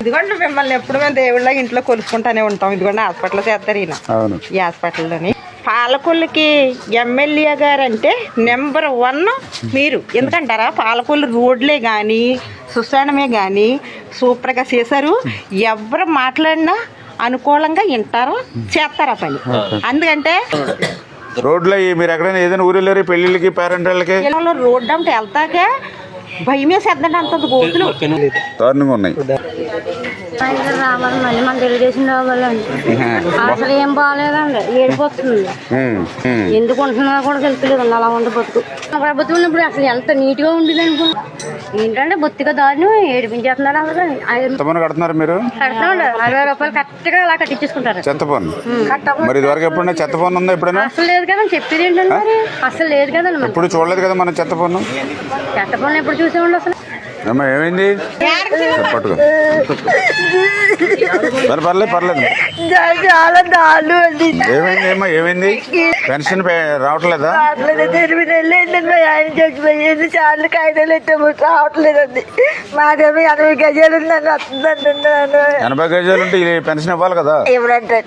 ఇదిగోండి మిమ్మల్ని ఎప్పుడు మేము దేవుళ్ళ ఇంట్లో కొలుసుకుంటానే ఉంటాం. ఇదిగోండి హాస్పిటల్ చేస్తారు ఈయన. అవును. ఈ హాస్పిటల్లోని. పాలకొల్లుకి ఎమ్మెల్యే గారు అంటే నెంబర్ వన్ మీరు. ఎందుకంటారా? పాలకొల్లు రోడ్లే కానీ సుశానమే కానీ సూపర్గా చేశారు. ఎవరు మాట్లాడినా అనుకూలంగా వింటారు చేస్తారు పని. ఎందుకంటే రోడ్లో మీరు ఎక్కడైనా ఏదైనా ఊరు వెళ్ళారు? పెళ్ళిళ్ళకి పేరెంట్లకి? రోడ్డు అంటే వెళ్తాకే భయం వేసేద్దండి అంత గోతులు దారుణంగా ఉన్నాయి. ఆయన రావాలి మళ్ళీ మన తెలుగుదేశం రావాలండి అసలు ఏం బాగాలేదండి ఏడిపోతుంది. ఎందుకు ఉంటున్నారో కూడా తెలుపులేదు అలా ఉండే బతుకు. ప్రభుత్వం ఉన్నప్పుడు అసలు ఎంత నీట్గా ఉండేది అనుకో. ఏంటంటే బొత్తిగా దారిని ఏడిపించేస్తున్నారు అసలు. ఎంతమంది కడుతున్నారు మీరు? అరవై రూపాయలు కరెక్ట్గా అలా కట్టించేసుకుంటారు. చెత్త పన్ను? మరి ఇదివరకు ఎప్పుడైనా చెత్త పన్ను ఉందా ఎప్పుడైనా? అసలు లేదు కదండి చెప్పేది ఏంటంటే అసలు లేదు కదండి మరి. ఎప్పుడు చూడలేదు కదా మనం చెత్త పన్ను? చెత్త పనులు ఎప్పుడు చూసేవాళ్ళు అసలు? అమ్మా ఏమైంది? పట్టుకో పర్లేదు పర్లేదు. చాలా దాళ్ళు అండి ఏమైంది ఏమో ఏమైంది? పెన్షన్ పే- రావట్లేదా? ఎనిమిది నెలలు అయిందండి మా ఆయన చచ్చిపోయి ఎన్ని సార్లు కాగితాలు ఎట్టాము రావట్లేదండి మాదేమో ఎనభై గజాలు ఉందండి ఎనభై గజాలు ఉంటే పెన్షన్ ఇవ్వాలి కదా. ఇవ్వడంటే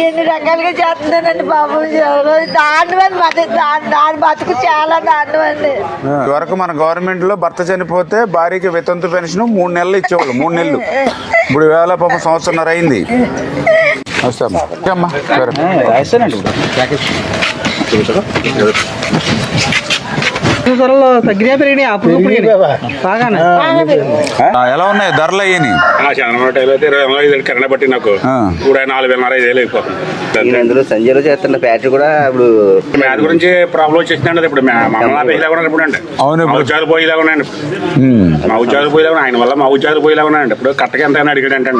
ఎన్ని రకాలుగా చేస్తున్నానండి బాబు? దారుణం అండి దాని దాని బతుకు చాలా దారుణం అండి. ఇదివరకు మన గవర్నమెంట్లో భర్త చనిపోతే భార్యకి వితంతు పెన్షన్ మూడు నెలలు ఇచ్చేవాళ్ళు మూడు నెలలు. ఇప్పుడు వేల పాప సంవత్సరంన్నర అయింది. వస్తామ్మా అమ్మా. సరే. ధరలు తగ్గినా పెరిగినాయి అప్పుడు బాగానే. ఎలా ఉన్నాయి ధరలు అయ్యి చాలా టైం అయితే ఇరవై ఐదు వేలు కరెంట్ బట్టి నాకు ఐదు వేలు అయిపోతుంది. సంజయ్లో చేస్తున్న ఫ్యాక్టరీ కూడా ఇప్పుడు మ్యాథ్ గురించి ప్రాబ్లం వచ్చేసిందండి ఇప్పుడు కూడా అవును, మా ఉద్యోగాలు పోయేలా ఉన్నాయండి మా ఉద్యోగాలు పోయేలా ఉన్నాయి ఆయన వల్ల మా ఉద్యోగాలు పోయేలా ఉన్నాయండి ఇప్పుడు కరెక్ట్గా ఎంత అని అడిగాడు అంటే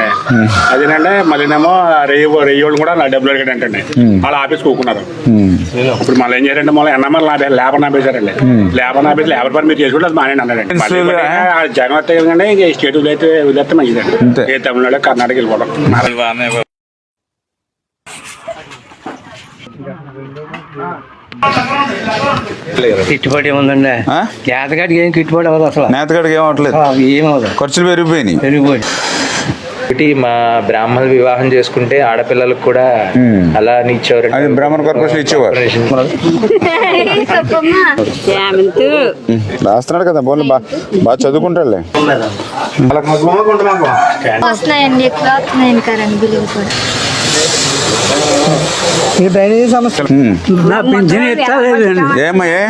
అదేనంటే మళ్ళీనేమో వాళ్ళు కూడా నా డబ్బులు అడిగాడు అంటే వాళ్ళు ఆఫీస్ కూకున్నారు ఇప్పుడు మళ్ళీ ఏం చేయారంటే మళ్ళీ ఎన్ఎంఆర్ లేబర్ లేబర్ ఆపేశారండి లేబర్ ఆపేసి లేబర్ పని మీరు చేసుకుంటే అది మానేయండి అన్నారండి మళ్ళీ ఇన్సూరెన్స్ ఇప్పుడు ఆ జగన్ వస్తే కానీ స్టేట్ వదిలేస్తే వదిలేస్తే మంచిదండి అంతే. ఏ తమిళనాడు కర్ణాటక వెళ్ళిపోవడం గిట్టుబాటు ఏముందండి ఆ? జాతకాడికి ఏం గిట్టుబాటు అవ్వదు అసలు నేతగడికి ఏమవట్లేదు ఏమవుతుంది ఖర్చులు పెరిగిపోయినాయి పెరిగిపోయి ఒకటి మా బ్రాహ్మణ వివాహం చేసుకుంటే ఆడపిల్లలకు కూడా. అలా ఇచ్చేవారు. అది బ్రాహ్మణ కార్పొరేషన్ ఇచ్చేవారు. రాస్తున్నాడు కదా బోన్లు బా బాగా చదువుకుంటాడులే. వస్తున్నాయండి ఎక్కువ వస్తున్నాయండి కరెంట్ బిల్లులు కూడా. ఈ డ్రైనేజీ సమస్య. ఉమ్. నా పింఛన్ ఎత్తలేదండి. ఏమ్మా ఏ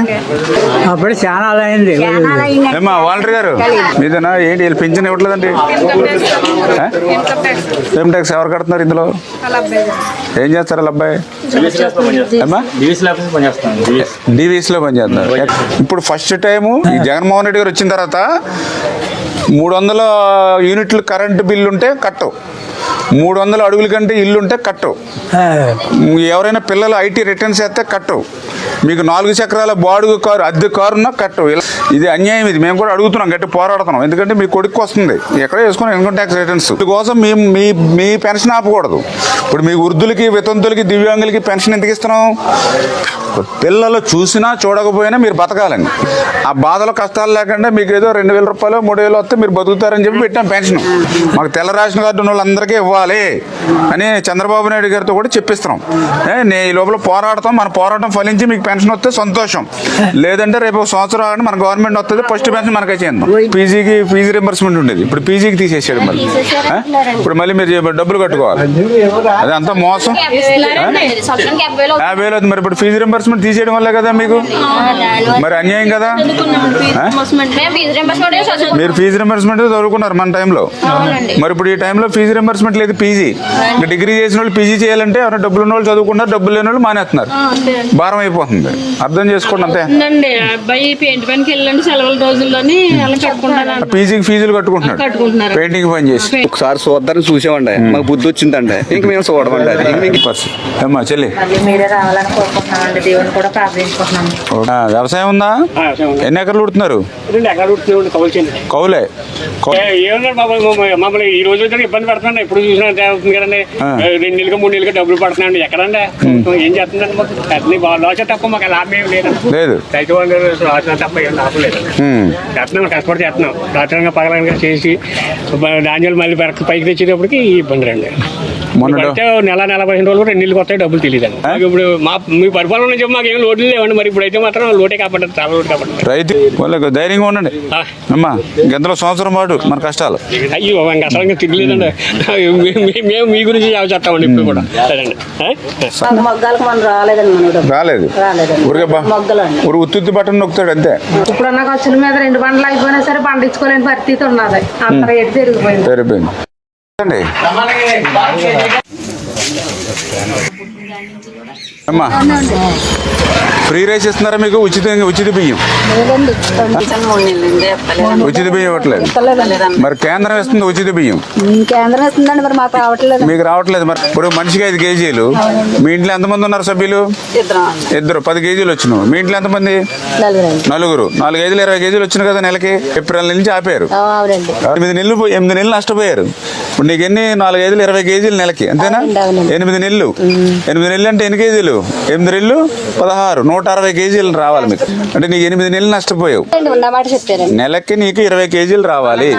అప్పుడు చాలా అయింది. ఏమ్మా వాలంటీర్ గారు? మీదేనా? ఏంటి వీళ్ళు పింఛన్ ఇవ్వట్లేదండి? ఏం ట్యాక్స్ ఎవరు కడుతున్నారు ఇందులో? ఏం చేస్తారు అబ్బాయి? డివిఎస్లో పనిచేస్తున్నారు ఇప్పుడు ఫస్ట్ టైము ఈ జగన్మోహన్ రెడ్డి గారు వచ్చిన తర్వాత మూడు వందల యూనిట్లు కరెంటు బిల్లు ఉంటే కట్టవు. మూడు వందల అడుగుల కంటే ఇల్లు ఉంటే కట్టవు ఎవరైనా పిల్లలు ఐటీ రిటర్న్స్ చేస్తే కట్టవు. మీకు నాలుగు చక్రాల బాడుగు కారు అద్దె కారు ఉన్నా కట్టవు. ఇలా- ఇది అన్యాయం ఇది. మేము కూడా అడుగుతున్నాం గట్టి పోరాడుతున్నాం. ఎందుకంటే మీ కొడుకు వస్తుంది. ఎక్కడ వేసుకుని ఇన్కమ్ ట్యాక్స్ రిటర్న్స్. కోసం మీ మీ మీ పెన్షన్ ఆపకూడదు. ఇప్పుడు మీ వృద్ధులకి వితంతులకి దివ్యాంగులకి పెన్షన్ ఎందుకు ఇస్తున్నాం పిల్లలు చూసినా చూడకపోయినా మీరు బతకాలని ఆ బాధలు కష్టాలు లేకుండా మీకు ఏదో రెండు వేల రూపాయలు మూడు వేలు వస్తే మీరు బతుకుతారని చెప్పి పెట్టాం పెన్షన్. మాకు తెల్ల రేషన్ కార్డు ఉన్న వాళ్ళందరికీ ఇవ్వాలి అని చంద్రబాబు నాయుడు గారితో కూడా చెప్పిస్తున్నాం. ఏ, నే ఈ లోపల పోరాడతాం మన పోరాటం ఫలించి మీకు పెన్షన్ వస్తే సంతోషం. లేదంటే రేపు సంవత్సరం ఆగండి మన గవర్నమెంట్ వస్తుంది ఫస్ట్ పెన్షన్ మనకే చేద్దాం పీజీకి ఫీజు రింబర్స్మెంట్ ఉండేది. ఇప్పుడు పీజీకి తీసేసాడు మళ్ళీ? ఇప్పుడు మళ్ళీ మీరు డబ్బులు కట్టుకోవాలి. అదే అంతా మోసం? యాభై వేలు మరి ఇప్పుడు ఫీజు రింబర్స్మెంట్ తీసేయడం వల్లే కదా మీకు? మరి అన్యాయం కదా? మీరు ఫీజు రింబర్స్మెంట్ చదువుకున్నారు మన టైంలో. మరి ఇప్పుడు ఈ టైంలో ఫీజు రింబర్స్మెంట్ లేదు పీజీ ఇంకా డిగ్రీ చేసిన వాళ్ళు పీజీ చేయాలంటే ఎవరైనా డబ్బులు ఉన్న వాళ్ళు చదువుకున్నారు డబ్బులు లేని వాళ్ళు మానేస్తున్నారు. భారం అయిపోతుంది. అర్థం చేసుకోండి అంతే. ఉందండి అబ్బాయి పెయింట్ పనికి వెళ్ళండి సెలవుల రోజుల్లోని అలా కట్టుకుంటాను పీజీకి ఫీజులు కట్టుకుంటున్నాడు. పెయింటింగ్ పని చేసి. ఒకసారి చూద్దారని చూసామండి. మాకు బుద్ధి వచ్చిందండి. ఇంక మేము చూడమండి అది. ఇంక మేము పరిస్థితి. ఏమ్మా చెల్లి. వ్యవసాయం ఉందా? ఎన్ని ఎకర్లు ఉడుతున్నారు? ఉడుతుంది కౌలు మమ్మల్ని ఈ రోజు ఇబ్బంది పెడుతున్నాయి ఎప్పుడు చూసినా అవుతుంది కదండి. రెండు నెలలకు మూడు నెలలకు డబ్బులు పడుతున్నాయండి. ఎక్కడండి? ఏం చేస్తుందండి మాకు లాసే తప్ప మాకు లాభం ఏం లేదు. లేదు. రైతు వాళ్ళు తప్ప ఏం లాభం లేదు. చేస్తున్నాం కష్టపడి చేస్తున్నాం. రాత్రంగా పగలంగా చేసి ధాన్యాలు మళ్ళీ పైకి తెచ్చేటప్పటికి ఇబ్బంది రండి. మొన్న నెల నెల పదిహేను రోజులు రెండు నెలలకు వస్తాయి డబ్బులు తెలియదండి మాకు ఇప్పుడు మా మీ పరిపాలన నుంచి మాకు ఏం లోటు లేవండి. మరి ఇప్పుడైతే మాత్రం లోటే కాపాడారు చాలా లోటు కాపాడారు రైతు వాళ్ళకి ధైర్యంగా ఉండండి. అమ్మా గంటలో సంవత్సరం పాటు మన కష్టాలు. అయ్యో అసలు తిరగలేదండి మే- మే- మేము మీ గురించి యావ చేస్తామండి ఇప్పుడు కూడా. సరేండి ఆ? మొగ్గాలకు మనం రాలేదండి మనోడు రాలేదు. ఊరు ఉత్తుత్తి బట్టన్ నొక్కుతాడు అంతే. ఇప్పుడున్న ఖర్చుల మీద రెండు బండ్లు అయిపోయినా సరే పండించుకోలేని పరిస్థితి ఉన్నది. అంత రేటు పెరిగిపోయింది. అమ్మా. ఫ్రీ రైస్ ఇస్తున్నారా మీకు? ఉచితంగా ఉచిత బియ్యం? ఉచిత బియ్యం ఇవ్వట్లేదు. మరి కేంద్రం ఇస్తుంది ఉచిత బియ్యం? కేంద్రం ఇస్తుందండి మరి మాకు రావట్లేదు. మీకు రావట్లేదు మరి. ఇప్పుడు మనిషికి ఐదు కేజీలు. మీ ఇంట్లో ఎంతమంది ఉన్నారు సభ్యులు? ఇద్దరు పది కేజీలు వచ్చినావు మీ ఇంట్లో ఎంతమంది? నలుగురు నాలుగు ఐదులు ఇరవై కేజీలు వచ్చినాయి కదా నెలకి. ఏప్రిల్ నుంచి ఆపారు. ఎనిమిది నెలలు ఎనిమిది నెలలు నష్టపోయారు. ఇప్పుడు నీకు ఎన్ని? నాలుగు ఐదులు ఇరవై కేజీలు నెలకి అంతేనా. ఎనిమిది నెలలు. ఎనిమిది నెలలు అంటే ఎన్ని కేజీలు? ఎనిమిది నెలలు? పదహారు. నూట అరవై కేజీలు రావాలి మీకు. అంటే నీకు ఎనిమిది నెలలు నష్టపోయావు. నెలకి నీకు ఇరవై కేజీలు రావాలి.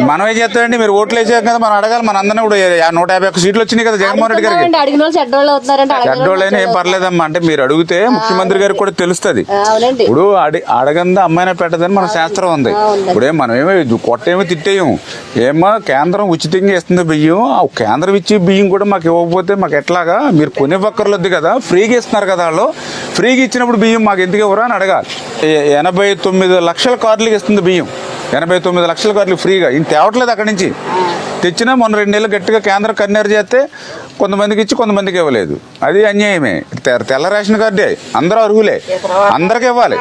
మనం ఏం చేస్తామండి మీరు ఓట్లు వేసాక కదా మనం అడగాలి. మన అందరం యా- నూట యాభై ఒక్క సీట్లు వచ్చినాయి కదా జగన్మోహన్ రెడ్డి గారికి. చెడ్డోళ్ళైనా ఏం పర్లేదమ్మా. అంటే మీరు అడిగితే ముఖ్యమంత్రి గారికి కూడా తెలుస్తుంది. ఇప్పుడు అడి అడగందా అమ్మాయినా పెట్టదని మన శాస్త్రం ఉంది. ఇప్పుడే మనం ఏమి కొట్టేమి తిట్టేయం. ఏమో కేంద్రం ఉచితంగా ఇస్తుంది బియ్యం. ఆ కేంద్రం ఇచ్చే బియ్యం కూడా మాకు ఇవ్వకపోతే మాకు ఎట్లాగా? మీరు కొనివ్వక్కర్లొద్దు కదా. ఫ్రీగా ఇస్తున్నారు కదా వాళ్ళు. ఫ్రీగా ఇచ్చినప్పుడు బియ్యం మాకు ఎందుకు ఇవ్వరా అని అడగాలి. ఎనభై తొమ్మిది లక్షల కార్డులకి ఇస్తుంది బియ్యం. ఎనభై తొమ్మిది లక్షల కార్డులు ఫ్రీగా. ఇంత తేవట్లేదు అక్కడి నుంచి. తెచ్చినా మొన్న రెండు నెలలు గట్టిగా కేంద్రం కన్నేరు చేస్తే కొంతమందికి ఇచ్చి కొంతమందికి ఇవ్వలేదు. అది అన్యాయమే. తెల్ల రేషన్ కార్డే. అందరూ అర్హులే. అందరికి ఇవ్వాలి.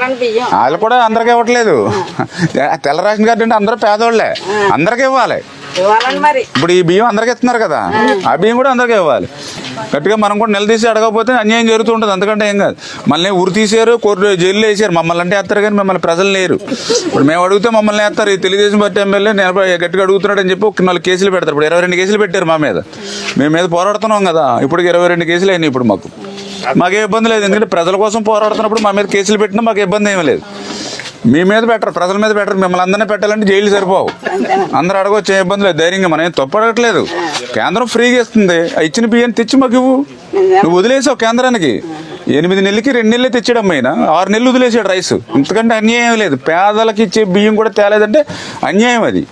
వాళ్ళు కూడా అందరికి ఇవ్వట్లేదు. తెల్ల రేషన్ కార్డు అంటే అందరూ పేదోళ్ళే. అందరికి ఇవ్వాలి. ఇప్పుడు ఈ బియ్యం అందరికి ఇస్తున్నారు కదా ఆ బియ్యం కూడా అందరికీ ఇవ్వాలి. గట్టిగా మనం కూడా నిలదీసి అడగకపోతే అన్యాయం జరుగుతుంటుంది అందుకంటే ఏం కాదు. మళ్ళీ ఊరు తీసారు కోర్టు జైల్లో వేసారు మమ్మల్ని అంటే వేస్తారు కానీ మిమ్మల్ని ప్రజలు లేరు. ఇప్పుడు మేము అడిగితే మమ్మల్ని వేస్తారు ఈ తెలుగుదేశం పార్టీ ఎమ్మెల్యే నిలబడి గట్టిగా అడుగుతున్నాడు అని చెప్పి నాలుగు కేసులు పెడతారు. ఇప్పుడు ఇరవై రెండు కేసులు పెట్టారు మా మీద. మేము మీద పోరాడుతున్నాం కదా ఇప్పుడు ఇరవై రెండు కేసులు అయినాయి ఇప్పుడు మాకు. మాకే ఇబ్బంది లేదు ఎందుకంటే ప్రజల కోసం పోరాడుతున్నప్పుడు మా మీద కేసులు పెట్టినా మాకు ఇబ్బంది ఏమీ లేదు. మీ మీద పెట్టరు ప్రజల మీద పెట్టరు మిమ్మల్ని అందరినీ పెట్టాలంటే జైలు సరిపోవు. అందరూ అడగొచ్చే ఇబ్బంది లేదు ధైర్యంగా మనం ఏం తప్పడట్లేదు. కేంద్రం ఫ్రీగా ఇస్తుంది ఇచ్చిన బియ్యం తెచ్చి మాకు ఇవ్వు. నువ్వు వదిలేసావు కేంద్రానికి. ఎనిమిది నెలలకి రెండు నెలలు తెచ్చాడు అమ్మాయిన ఆరు నెలలు వదిలేసాడు రైస్. ఇంతకంటే అన్యాయం లేదు. పేదలకు ఇచ్చే బియ్యం కూడా తేలేదంటే అన్యాయం అది.